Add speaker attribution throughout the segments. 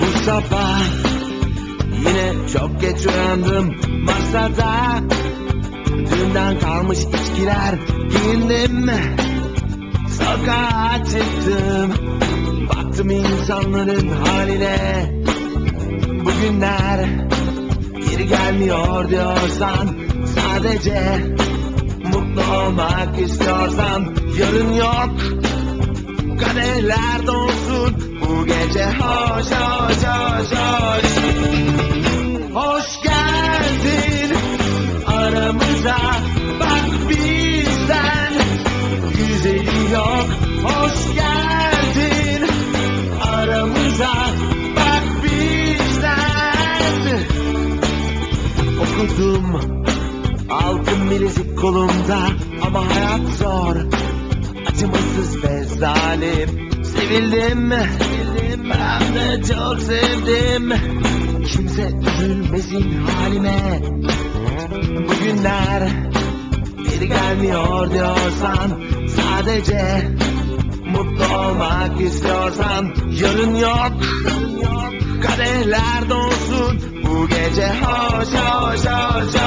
Speaker 1: Bu sabah yine çok geç uyandım. Masada Dünden kalmış içkiler giyindim. Sokağa çıktım. Baktım insanların haline. Bugünler geri gelmiyor diyorsan Sadece olmak istiyorsan Yarın yok. Kadehler dolsun bu gece hoş hoş hoş hoş. Hoş geldin aramıza. Bak bizden güzeli yok. Hoş geldin aramıza. Bak bizden. Okudum altın bilezik kolumda Ama hayat zor. Acımasız ve zalim. Sevildim, sevildim. Ben de çok sevdim. Kimse üzülmesin halime. Bugünler geri gelmiyor diyorsan Sadece mutlu olmak istiyorsan Yarın yok, kadehler dolsun. Bu gece hoş hoş hoş hoş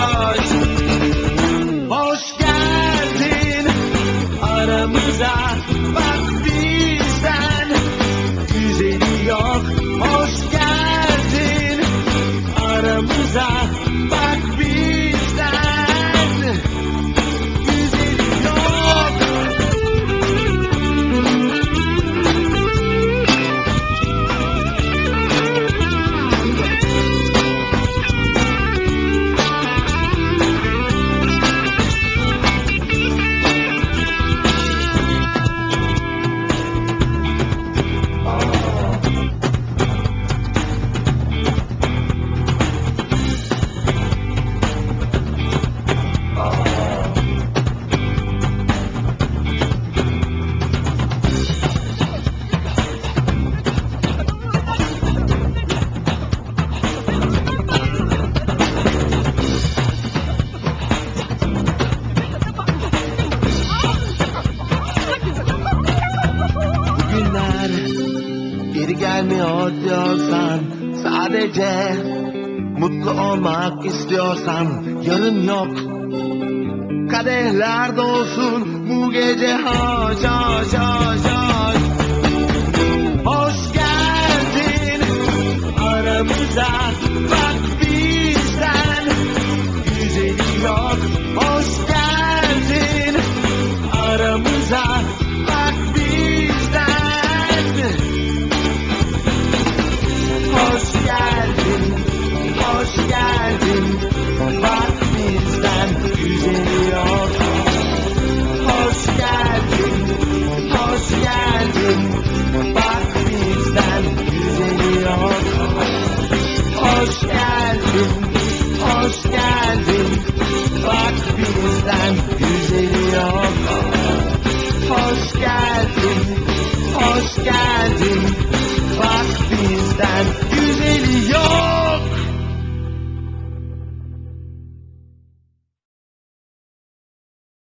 Speaker 1: aramıza diyorsan Sadece mutlu olmak istiyorsan Yarın yok. Kadehler dolsun bu gece hoş hoş hoş hoş. Hoş geldin aramıza Bak bizden geldin, hoş geldin. Bak bizden güzeli yok Hoş geldin, hoş geldin